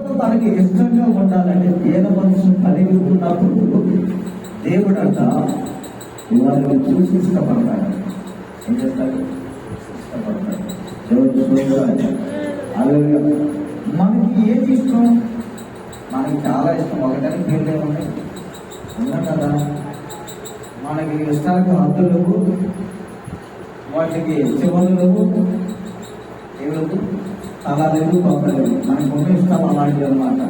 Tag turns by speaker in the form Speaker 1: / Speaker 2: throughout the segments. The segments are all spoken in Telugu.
Speaker 1: తనకి ఇష్టంగా ఉండాలంటే పేద మనసు కలిగి ఉన్నప్పుడు దేవుడు అంట వాళ్ళని చూసి ఇష్టపడతాడు. ఏం చేస్తాడు? ఇష్టపడతాడు. దేవుడు స్తోత్రాలు. మనకి ఏది ఇష్టం? మనకి చాలా ఇష్టం. ఒకటని పేర్లు ఏమున్నాయి? ఉన్నా కదా. మనకి ఇష్టాలకు హద్దులు వాటికి చివరు లేవు. ఏమి చాలా రెండు తోకలేదు మన ఉన్న ఇష్టం అలాంటివి అనమాట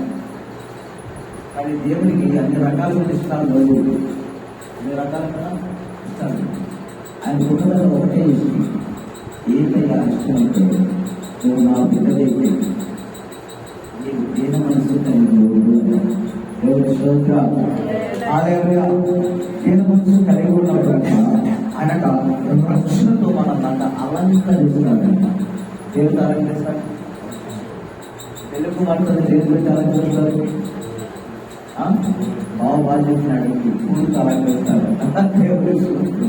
Speaker 1: కానీ దేవునికి అన్ని రకాల ఇష్టాలు లేవు అన్ని రకాలుగా ఇష్టాలు ఆయన కుటుంబంలో ఒకటే ఇష్టం ఏదైనా ఇష్టం అంటే నువ్వు నా బిడ్డలైతే నీకు దీన మనసు కలిగి ఉండు దేవుని స్తోత్ర. మనసు కలిగి ఉన్నప్పుడు అనగా రక్షణతో మనం అంట అలంకరిస్తున్నాడంట. దేవుడు అలంకరిస్తాడు? తెలుగు మాట్లాడే దేవుడు పెట్టి అలంకరిస్తారు బాబు బాగా చెప్పినాడు ఇప్పుడు అలంకరిస్తారు చేస్తారు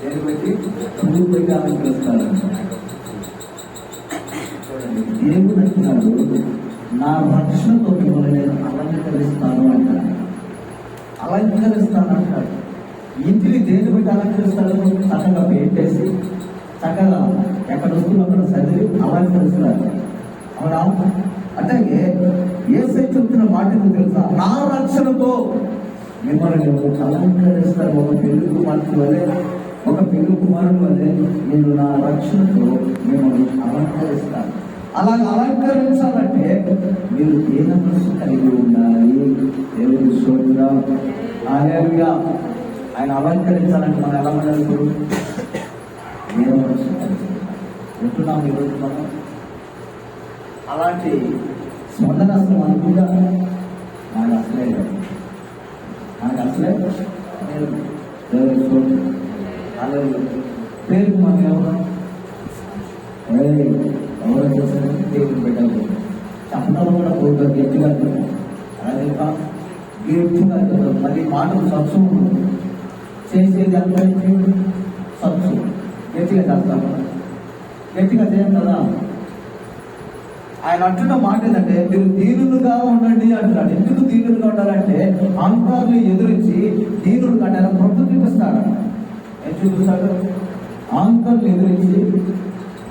Speaker 1: దేవుడు పెట్టి పూలు పెట్టి అలంకరిస్తారు చూడండి దేవుడు అంటున్నాడు నా రక్షణతో మిమ్మల్ని నేను అలంకరిస్తాను అంటాడు. అలంకరిస్తాను అంటాడు ఇంటిని దేని బట్టి అలంకరిస్తాడు? చక్కగా పెట్టేసి చక్కగా ఎక్కడ వస్తున్నా అక్కడ సర్ది అలంకరిస్తారు అవునా? అంటే ఏ చెప్తున్న మాట తెలుసా? నా రక్షణతో. మిమ్మల్ని నేను అలంకరిస్తాను ఒక పెళ్ళి కుమార్తె వలె ఒక పెళ్ళి కుమారుడు వలె నేను నా రక్షణతో మిమ్మల్ని అలంకరిస్తాను అలా అలంకరించాలంటే మీరు దేన మనసు కలిగి ఉండాలి. హల్లెలూయా ఆయన అలంకరించాలంటే మనం ఎలా ఉండాలి ఇప్పుడు? దేన మనసు మనం? అలాంటి స్పందన అసలు అనుకుంటా ఆయన అసలే ఆయన అసలే పేరు మాకు స్తోత్రం. ఎవరు ఏయ్, ఎవరో? చేశారు దేవుడు పెట్టాలి చెప్పడం కూడా. పోతా గట్టిగా అలాగే గట్టిగా అంటారు. మరి మాటలు సత్సు చేసేది అంటే సత్సు. గట్టిగా చేస్తాం గట్టిగా చేయం కదా. ఆయన అంటున్న మాట ఏంటంటే మీరు దీనులుగా ఉండండి అంటున్నాడు. ఎందుకు దీనులుగా ఉండాలంటే అహంకారులు ఎదురించి దీనులు కంటే ఆయన ప్రభు చూపిస్తాడు చూపిస్తాడు? అహంకారులు ఎదురించి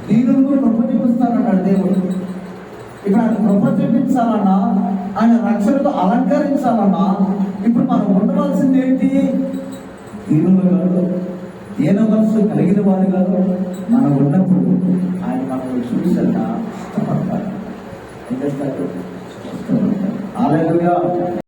Speaker 1: దీనులు కూడా ప్రభు చూపిస్తానన్నాడు దేవుడు. ఇప్పుడు ఆయన కృప చూపించాలన్నా ఆయన రక్షణతో అలంకరించాలన్నా ఇప్పుడు మనం ఉండవలసింది ఏంటి? దీనులు కాదు. దీన మనసు కలిగిన వారు కాదు. మనం ఉన్నప్పుడు ఆయన మనం చూసాక ఇష్టపడతారు